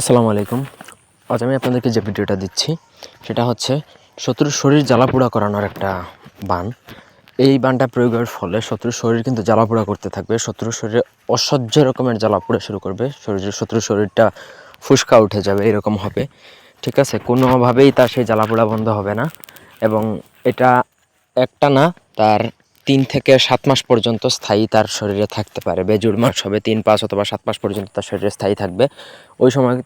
আসসালামু আলাইকুম। আজ আমি আপনাদেরকে যে ভিডিওটা দিচ্ছি, সেটা হচ্ছে শত্রুর শরীর জ্বালাপোড়া করানোর একটা বান। এই বানটা প্রয়োগের ফলে শত্রুর শরীর কিন্তু জ্বালাপোড়া করতে থাকবে, শত্রুর শরীরে অসহ্য রকমের জ্বালাপোড়া শুরু করবে শরীরের শত্রুর শরীরটা ফুসকা উঠে যাবে, এরকম হবে। ঠিক আছে, কোনোভাবেই তার সেই জ্বালাপোড়া বন্ধ হবে না, এবং এটা একটা না, তার তিন থেকে সাত মাস পর্যন্ত স্থায়ী তার শরীরে থাকতে পারে। বেজুড় মাস হবে তিন, পাঁচ অথবা সাত মাস পর্যন্ত তার শরীরে স্থায়ী থাকবে। ওই সময়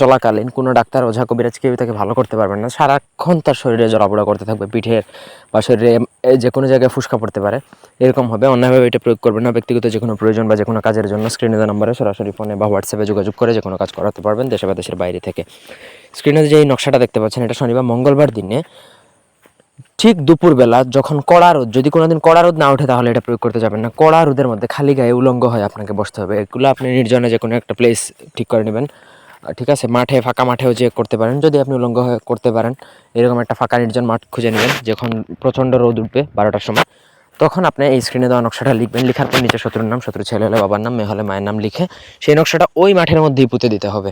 চলাকালীন কোনো ডাক্তার ওঝা কবিরাজ কেউ তাকে ভালো করতে পারবেন না। সারাক্ষণ তার শরীরে জড়াপোড়া করতে থাকবে, পিঠের বা শরীরে যে কোনো জায়গায় ফুসকা পড়তে পারে। এরকম হবে অন্যভাবে এটা প্রয়োগ করবেন না। ব্যক্তিগত যে কোনো প্রয়োজন বা যে কোনো কাজের জন্য স্ক্রিনে দেওয়া নম্বরে সরাসরি ফোনে বা হোয়াটসঅ্যাপে যোগাযোগ করে যে কোনো কাজ করাতে পারবেন দেশে বা দেশের বাইরে থেকে। স্ক্রিনে যে এই নকশাটা দেখতে পাচ্ছেন, এটা শনিবার, মঙ্গলবার দিনে ঠিক দুপুরবেলা যখন কড়া রোদ, যদি কোনোদিন কড়া রোদ না ওঠে তাহলে এটা প্রয়োগ করতে যাবেন না। কড়া রোদের মধ্যে খালি গায়ে উলঙ্গ হয়ে আপনাকে বসতে হবে। এগুলো আপনি নির্জনে যে কোনো একটা প্লেস ঠিক করে নেবেন। ঠিক আছে? মাঠে, ফাঁকা মাঠেও যে করতে পারেন। যদি আপনি উলঙ্গ হয়ে করতে পারেন, এরকম একটা ফাঁকা নির্জন মাঠ খুঁজে নেবেন, যখন প্রচণ্ড রোদ উঠবে বারোটার সময়, তখন আপনি এই স্ক্রিনে দেওয়া নকশাটা লিখবেন। লেখার পর নিচে শত্রুর নাম শত্রু ছেলে হলে বাবার নাম, মেয়ে হলে মায়ের নাম লিখে সেই নকশাটা ওই মাঠের মধ্যেই পুঁতে দিতে হবে।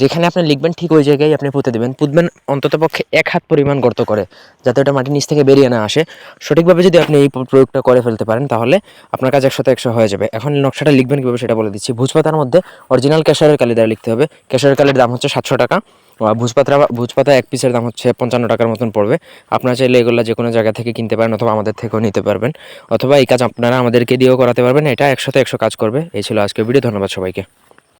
যেখানে আপনি লিখবেন, ঠিক ওই জায়গায় আপনি পুঁতে দেবেন। পুঁতবেন অন্তত পক্ষে এক হাত পরিমাণ গর্ত করে, যাতে ওটা মাটির নিচ থেকে বেরিয়ে না আসে। সঠিকভাবে যদি আপনি এই প্রয়োগটা করে ফেলতে পারেন, তাহলে আপনার কাজ একশোতে একশো হয়ে যাবে। এখন নকশাটা লিখবেন কীভাবে সেটা বলে দিচ্ছি। ভুজপাতার মধ্যে অরিজিনাল ক্যাশারের কালি দ্বারা লিখতে হবে। ক্যাশারের কালির দাম হচ্ছে সাতশো টাকা। ভুজপাতা ভুজপাতা এক পিসের দাম হচ্ছে পঞ্চান্ন টাকার মতন পড়বে। আপনারা চাইলে এগুলো যে কোনো জায়গা থেকে কিনতে পারেন অথবা আমাদের থেকেও নিতে পারবেন। অথবা এই কাজ আপনারা আমাদেরকে দিয়েও করাতে পারবেন। এটা একশোতে একশো কাজ করবে। এই ছিল আজকের ভিডিও। ধন্যবাদ সবাইকে।